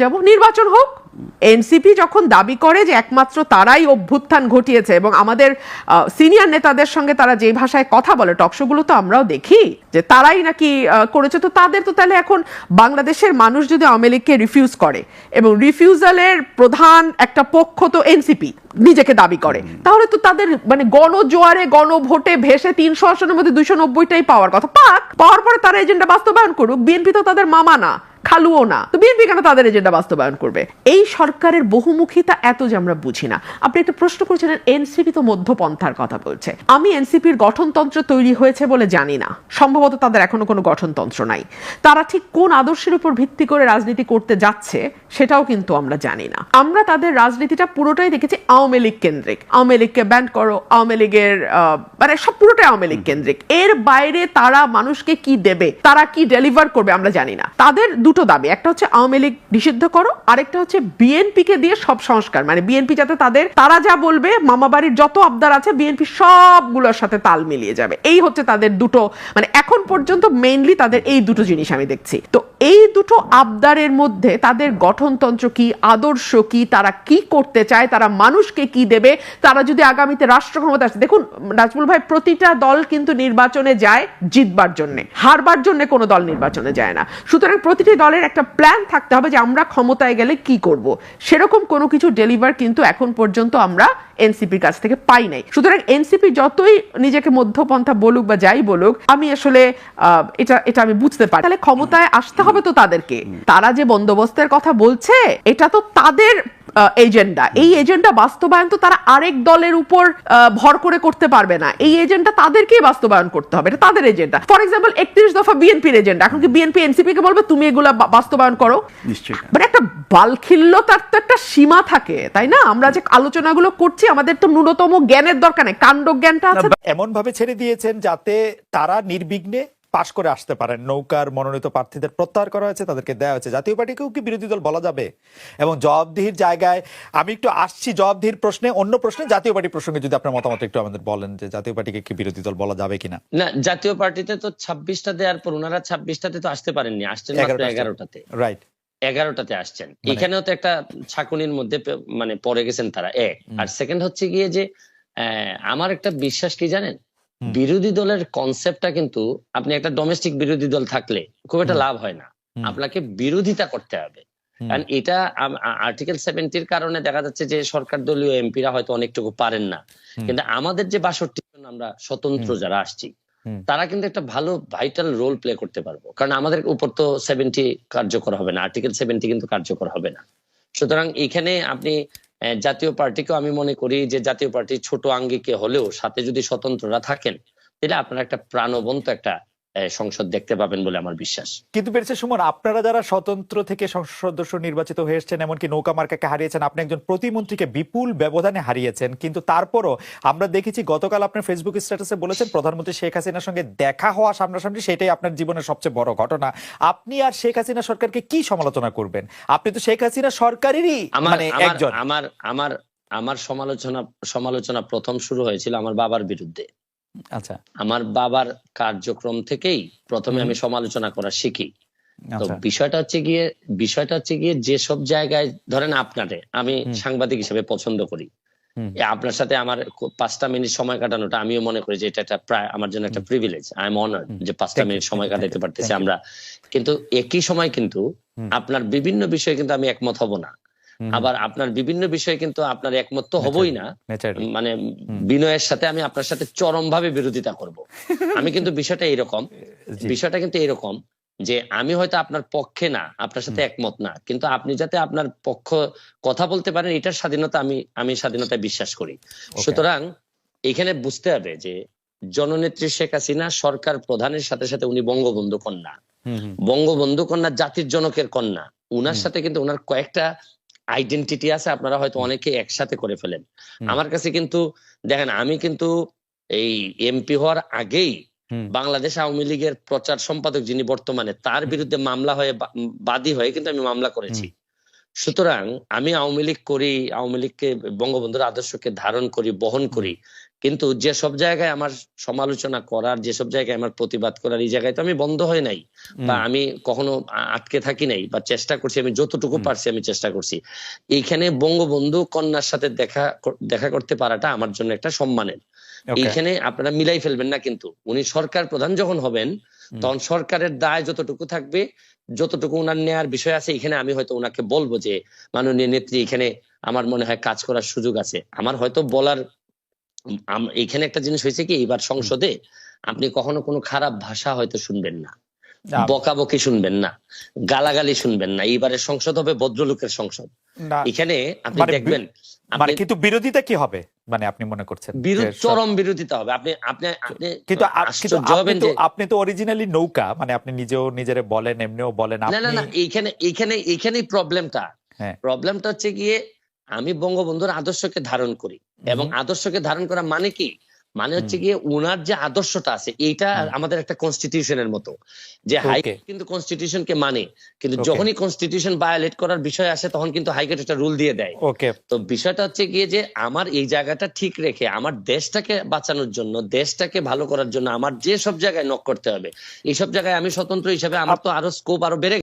যাব নির্বাচন হোক। এনসিপি যখন দাবি করে যে একমাত্র তারাই অভ্যুত্থান ঘটিয়েছে এবং আমাদের সিনিয়র নেতাদের সঙ্গে তারা যে ভাষায় কথা বলে টকশোগুলো তো আমরাও দেখি যে তারাই নাকি করেছে। তো তাদের তো তাহলে এখন বাংলাদেশের মানুষ যদি আওয়ামী লীগকে রিফিউজ করে এবং রিফিউজালের প্রধান একটা পক্ষ তো এনসিপি নিজেকে দাবি করে তাহলে তো তাদের মানে গণজোয়ারে গণভোটে ভেসে তিনশো আসনের মধ্যে দুইশো নব্বইটাই পাওয়ার কথা। পাক পাওয়ার পরে তারা এজেন্ডা বাস্তবায়ন করুক বিএনপি তো তাদের মামা না। খালুও না। তো বিএনপি কেন তাদের এজেন্ডা বাস্তবায়ন করবে? এই সরকারের বহুমুখিতা এত যে আমরা বুঝি না। আপনি একটা প্রশ্ন করেছিলেন, এনসিপি তো মধ্যপন্থার কথা বলছে। আমি এনসিপির গঠনতন্ত্র তৈরি হয়েছে বলে জানি না। সম্ভবত তাদের এখনও কোনো গঠনতন্ত্র নাই। তারা ঠিক কোন আদর্শের উপর ভিত্তি করে রাজনীতি করতে যাচ্ছে, সেটাও কিন্তু আমরা জানি না। আমরা তাদের রাজনীতিটা পুরোটাই দেখেছি আওয়ামী লীগ কেন্দ্রিক। আওয়ামী লীগকে ব্যান্ড করো, আওয়ামী লীগের মানে সব পুরোটাই আওয়ামী লীগ কেন্দ্রিক। এর বাইরে তারা মানুষকে কি দেবে, তারা কি ডেলিভার করবে আমরা জানি না। তাদের দুটো দাবি, একটা হচ্ছে আওয়ামী লীগ নিষিদ্ধ করো, আরেকটা হচ্ছে বিএনপি কে দিয়ে সব সংস্কার মানে বিএনপি যাতে তাদের, তারা যা বলবে, মামাবাড়ির যত আবদার আছে বিএনপি সবগুলোর সাথে তাল মিলিয়ে যাবে। এই হচ্ছে তাদের দুটো মানে এখন পর্যন্ত মেইনলি তাদের এই দুটো জিনিস আমি দেখছি। তো এই দুটো আবদারের মধ্যে তাদের গঠনতন্ত্র কি, আদর্শ কি, তারা কি করতে চায়, তারা মানুষকে কি দেবে, তারা যদি আগামীতে রাষ্ট্র ক্ষমতা আসে। দেখুন, নাজমুল ভাই, প্রতিটা দল কিন্তু নির্বাচনে যায় জিতবার জন্য। হারবার জন্য কোনো দল নির্বাচনে যায় না। সুতরাং প্রতিটি দলের একটা প্ল্যান থাকতে হবে যে আমরা ক্ষমতায় গেলে কি করব। সেরকম কোনো কিছু ডেলিভার কিন্তু এখন পর্যন্ত আমরা এনসিপির কাছ থেকে পাই নাই। সুতরাং এনসিপি যতই নিজেকে মধ্যপন্থা বলুক বা যাই বলুক, আমি আসলে এটা এটা আমি বুঝতে পারি। তাহলে ক্ষমতায় আসতে হবে তো তাদেরকে। তারা যে বন্দোবস্তের কথা বলছে এটা তো তাদের এজেন্ডা। এই এজেন্ডা বাস্তবায়ন তো তারা আরেক দলের উপর ভর করে করতে পারবে না। এই এজেন্ডা তাদেরকেই বাস্তবায়ন করতে হবে। এটা তাদের এজেন্ডা। ফর এক্সাম্পল একত্রিশ দফা বিএনপির এজেন্ডা। এখন কি বিএনপি এনসিপি কে বলবে তুমি এগুলা বাস্তবায়ন করো নিশ্চয়ই। মানে একটা বালখিল্যতার তো একটা সীমা থাকে তাই না? আমরা যে আলোচনাগুলো করছি আমাদের তো ন্যূনতম জ্ঞানের দরকার নেই। কাণ্ড জ্ঞানটা আছে এমন ভাবে ছেড়ে দিয়েছেন যাতে তারা নির্বিঘ্নে পাশ করে আসতে পারেন। নৌকার মনোনীত প্রার্থীদের প্রত্যাহার করা হয়েছে তাদেরকে দেওয়া হয়েছে। জাতীয় পার্টিকেও কি বিরোধী দল বলা যাবে? এবং জবাবদিহির জায়গায় আমি একটু আসছি জবাবদিহির প্রশ্নে অন্য প্রশ্নে জাতীয় পার্টি প্রসঙ্গে যদি আপনার মতামত একটু আমাদের বলেন যে জাতীয় পার্টিকে কি বিরোধী দল বলা যাবে কিনা। না জাতীয় পার্টিতে তো ছাব্বিশটা দেওয়ার পর ওনারা ছাব্বিশটাতে তো আসতে পারেননি আসছেন মাত্র এগারোটাতে। রাইট এগারোটাতে আসছেন। মানে- এখানেও তো একটা ছাকুনির মধ্যে মানে পড়ে গেছেন তারা এক। আর সেকেন্ড হচ্ছে গিয়ে যে আহ, আমার একটা বিশ্বাস কি জানেন। বিরোধী দলের কনসেপ্টটা কিন্তু আপনি একটা ডোমেস্টিক বিরোধী দল থাকলে খুব একটা লাভ হয় না। আপনাকে বিরোধিতা করতে হবে। কারণ এটা আর্টিকেল সেভেন্টির কারণে দেখা যাচ্ছে যে সরকার দলীয় এমপিরা হয়তো অনেকটুকু পারেন না। কিন্তু আমাদের যে বাষট্টি জন আমরা স্বতন্ত্র যারা আসছি তারা কিন্তু একটা ভালো ভাইটাল রোল প্লে করতে পারব। কারণ আমাদের উপর তো সেভেন্টি কার্যকর হবে না। আর্টিকেল সেভেন্টি কিন্তু কার্যকর হবে না। সুতরাং এখানে আপনি জাতীয় পার্টিকে আমি মনে করি যে জাতীয় পার্টি ছোট আঙ্গিকে হলেও সাথে যদি স্বতন্ত্ররা থাকেন, তাহলে আপনার একটা প্রাণবন্ত একটা সংসদ দেখতে পাবেন বলে আমার বিশ্বাস। কিন্তু পেরেছে সুমন আপনারা যারা স্বতন্ত্র থেকে সংসদ সদস্য নির্বাচিত হয়ে এসেছেন এমনকি নৌকা মার্কাকে হারিয়েছেন আপনি একজন প্রতিমন্ত্রীকে বিপুল ব্যবধানে হারিয়েছেন। কিন্তু তারপরও আমরা দেখেছি গতকাল আপনার ফেসবুক স্ট্যাটাসে বলেছেন প্রধানমন্ত্রী শেখ হাসিনার সঙ্গে দেখা হওয়া সামনাসামনি সেটাই আপনার জীবনের সবচেয়ে বড় ঘটনা। আপনি আর শেখ হাসিনা সরকারকে কি সমালোচনা করবেন? আপনি তো শেখ হাসিনা সরকারেরই মানে একজন। আমার আমার আমার সমালোচনা সমালোচনা প্রথম শুরু হয়েছিল আমার বাবার বিরুদ্ধে। আচ্ছা। আমার বাবার কার্যক্রম থেকেই প্রথমে আমি সমালোচনা করা শিখি। তো আচ্ছা। বিষয়টা হচ্ছে গিয়ে বিষয়টা হচ্ছে গিয়ে যেসব জায়গায় ধরেন আপনারে আমি সাংবাদিক হিসেবে পছন্দ করি। আপনার সাথে আমার পাঁচটা মিনিট সময় কাটানোটা আমিও মনে করি যে এটা একটা প্রায় আমার জন্য একটা প্রিভিলেজ আই এম অনার্ড যে পাঁচটা মিনিট সময় কাটাতে পারতেছি আমরা। কিন্তু একই সময় কিন্তু আপনার বিভিন্ন বিষয়ে কিন্তু আমি একমত হব না। আবার আপনার বিভিন্ন বিষয়ে কিন্তু আপনার একমত তো হবই না। মানে বিনয়ের সাথে আমি আপনার সাথে চরম ভাবে বিরোধিতা করব। আমি কিন্তু বিষয়টা এরকম বিষয়টা কিন্তু এরকম যে আমি হয়তো আপনার পক্ষে না আপনার সাথে একমত না কিন্তু আপনি যাতে আপনার পক্ষ কথা বলতে পারেন এটার স্বাধীনতা আমি আমি স্বাধীনতায় বিশ্বাস করি। সুতরাং এখানে বুঝতে হবে যে জননেত্রী শেখ হাসিনা সরকার প্রধানের সাথে সাথে উনি বঙ্গবন্ধু কন্যা। বঙ্গবন্ধু কন্যা জাতির জনকের কন্যা। উনার সাথে কিন্তু উনার কয়েকটা আইডেন্টিটি আছে আপনারা হয়তো অনেকে একসাথে করে ফেলেন। আমার কাছে কিন্তু দেখেন আমি কিন্তু এই এমপি হওয়ার আগেই বাংলাদেশ আওয়ামী লীগের প্রচার সম্পাদক যিনি বর্তমানে তার বিরুদ্ধে মামলা হয়ে বাদী হয়ে কিন্তু আমি মামলা করেছি। সুতরাং আমি আওয়ামী লীগ করি আওয়ামী লীগকে বঙ্গবন্ধুর আদর্শকে ধারণ করি বহন করি। কিন্তু যে সব জায়গায় আমার সমালোচনা করার যে সব জায়গায় আমার প্রতিবাদ করার এই জায়গায় তো আমি বন্ধ হয় নাই। বা আমি কখনো আটকে থাকি নাই বা চেষ্টা করছি আমি যতটুকু পারছি আমি চেষ্টা করছি। এইখানে বঙ্গবন্ধু কন্যার সাথে দেখা দেখা করতে পারাটা আমার জন্য একটা সম্মানের. এইখানে আপনারা মিলাই ফেলবেন না কিন্তু। উনি সরকার প্রধান যখন হবেন তখন সরকারের দায় যতটুকু থাকবে যতটুকু উনার নেয়ার বিষয় আছে এখানে আমি হয়তো উনাকে বলব যে মাননীয় নেত্রী এখানে আমার মনে হয় কাজ করার সুযোগ আছে। আমার হয়তো বলার এখানে একটা জিনিস হয়েছে কি এবার সংসদে আপনি কখনো কোনো খারাপ ভাষা হয়তো শুনবেন না বকাবকি শুনবেন না গালাগালি শুনবেন না এইবারের সংসদ হবে ভদ্রলোকের সংসদ। এখানে আপনি মানে দেখবেন মানে কিন্তু বিরোধিতা কি হবে? মানে আপনি মনে করছেন বিরোধ চরম বিরোধিতা হবে। আপনি আপনি আপনি কিন্তু কিন্তু আপনি তো অরিজিনালি নৌকা মানে আপনি নিজেও নিজেরে বলেন এমনিও বলেন না না না এইখানে এইখানে এইখানেই প্রবলেমটা হ্যাঁ। প্রবলেমটা হচ্ছে গিয়ে আমি বঙ্গবন্ধুর আদর্শকে ধারণ করি। এবং আদর্শকে ধারণ করা মানে কি? মানে হচ্ছে গিয়ে উনার যে আদর্শটা আছে এইটা আমাদের একটা কনস্টিটিউশনের মতো। যে হাইকোর্ট কিন্তু কনস্টিটিউশনকে মানে কিন্তু যখনই কনস্টিটিউশন ভায়োলেট করার বিষয় আসে তখন কিন্তু হাইকোর্ট একটা রুল দিয়ে দেয়। ওকে তো বিষয়টা হচ্ছে গিয়ে যে আমার এই জায়গাটা ঠিক রেখে আমার দেশটাকে বাঁচানোর জন্য দেশটাকে ভালো করার জন্য আমার যে সব জায়গায় নক করতে হবে এইসব জায়গায় আমি স্বতন্ত্র হিসেবে আমার তো আরও স্কোপ আরও বেড়ে